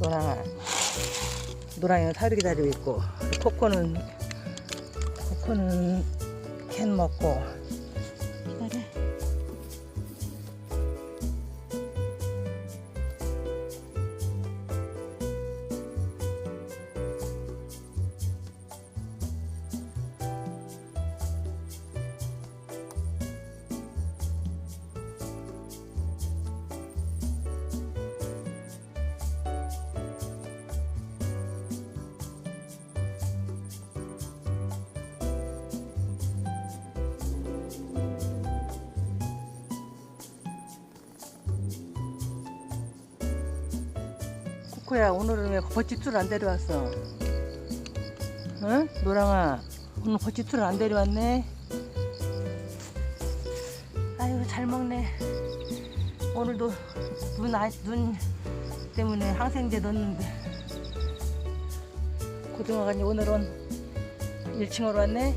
노랑아. 노랑이는 사료 기다리고 있고, 코코는, 코코는 캔 먹고. 코코야, 오늘은 왜 버치투를 안 데려왔어? 응? 노랑아, 오늘 버치투를 안 데려왔네? 아유, 잘 먹네. 오늘도 눈, 아, 눈 때문에 항생제 넣었는데. 고등어가 이제 오늘은 1층으로 왔네?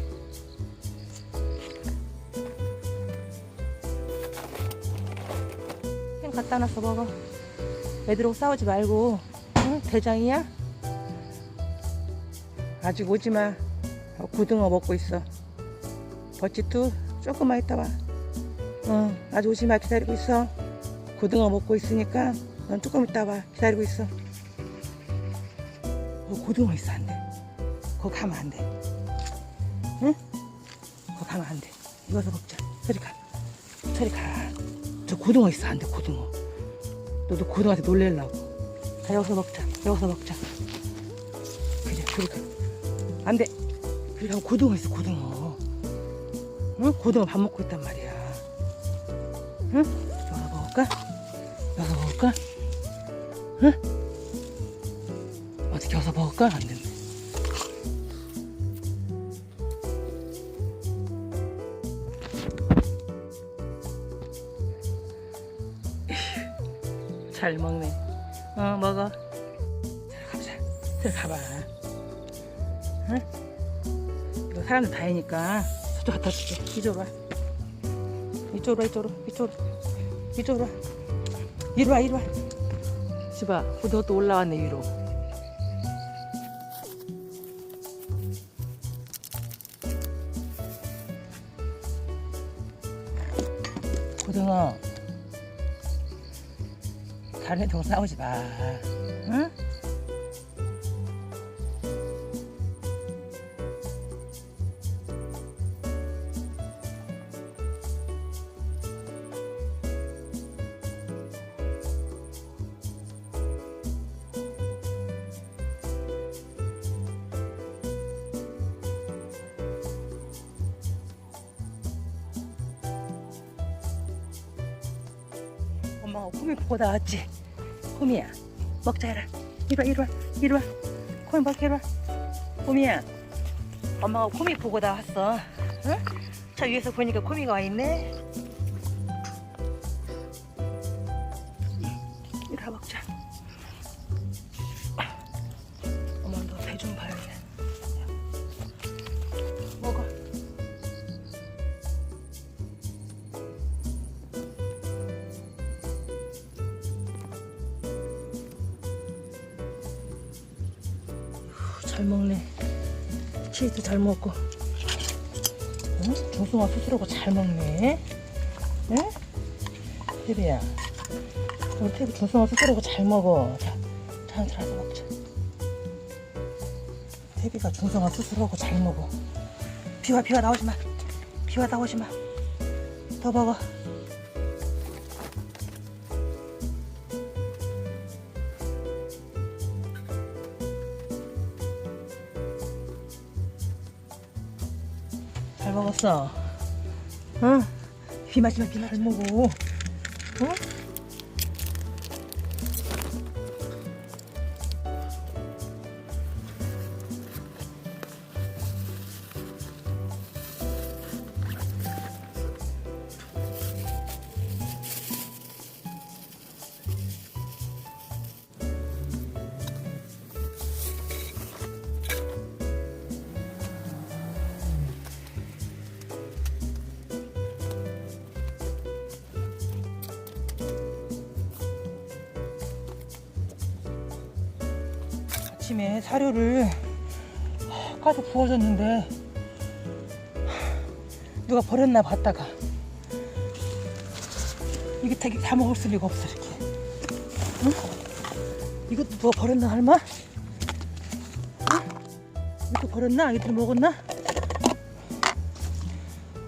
햄 갖다 놨어, 먹어. 애들하고 싸우지 말고 응? 대장이야? 아직 오지마. 어, 고등어 먹고 있어. 버치투 조금만 있다 와. 응, 아직 오지마. 기다리고 있어. 고등어 먹고 있으니까 넌 조금 있다 와. 기다리고 있어. 어, 고등어 있어 안돼? 거기 가면 안돼. 응? 거기 가면 안돼. 이거서 먹자. 저리 가. 저리 가저 고등어 있어 안돼 고등어. 너도 고등한테 놀래려고. 자, 여기서 먹자. 여기서 먹자. 그래, 그래. 안 돼. 그래, 하고 고등어 있어, 고등어. 응? 고등어 밥 먹고 있단 말이야. 응? 여기서 먹을까? 여기서 먹을까? 응? 어떻게 여기서 먹을까? 안 된대. 잘 먹네. 어, 먹어. 자, 가보자. 들어가봐. 응? 이거 사람들 다니니까 저쪽 갖다 줄게. 이쪽으로 와. 이쪽으로 와, 이쪽으로. 이쪽으로. 이쪽으로 와. 이리 와, 이리 와. 집아, 고등어 또 올라왔네, 위로. 고등어. 다른 애들 싸우지 마. 응? 엄마가 코미 보고 나왔지. 코미야, 먹자 해라. 이리 와, 이리 와, 이리 와. 코미 먹게 와. 코미야, 엄마가 코미 보고 나왔어. 응? 저 위에서 보니까 코미가 와 있네. 잘 먹네. 치즈도 잘 먹고. 응? 중숭아 수술하고 잘 먹네. 응? 태비야. 우리 태비 중숭아 수술하고 잘 먹어. 자, 자, 들어서 먹자. 태비가 중성화 수술하고 잘 먹어. 비와 비와 나오지 마. 비와 나오지 마. 더 먹어. 잘 먹었어. 응? 비 맞지 마, 비 맞지 마. 먹어. 아침에 사료를 까서 부어줬는데 누가 버렸나 봤다가 이게 다, 다 먹을 수 리가 없어 이렇게 응? 이것도 누가 버렸나 할마? 응? 이것도 버렸나? 아이들 먹었나?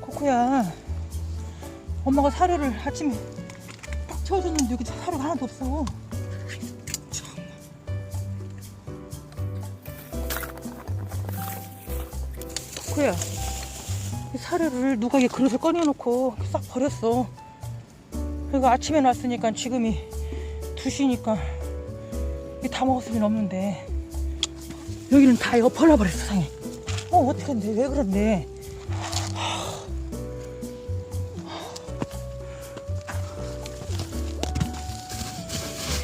코코야 엄마가 사료를 아침에 딱 채워줬는데 여기 사료가 하나도 없어 이 사료를 누가 이 그릇에 꺼내놓고 싹 버렸어. 그리고 아침에 놨으니까 지금이 2시니까 이게 다 먹었으면 없는데. 여기는 다 엎어놔 버렸어 상해. 어 어떡한데? 왜 그런데?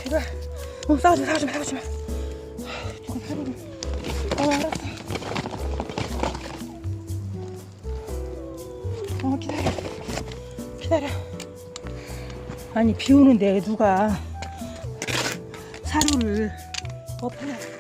제발. 어 싸우지 마 싸우지 마 싸우지 마 어 기다려. 기다려. 아니 비 오는데 누가 사료를 엎어놔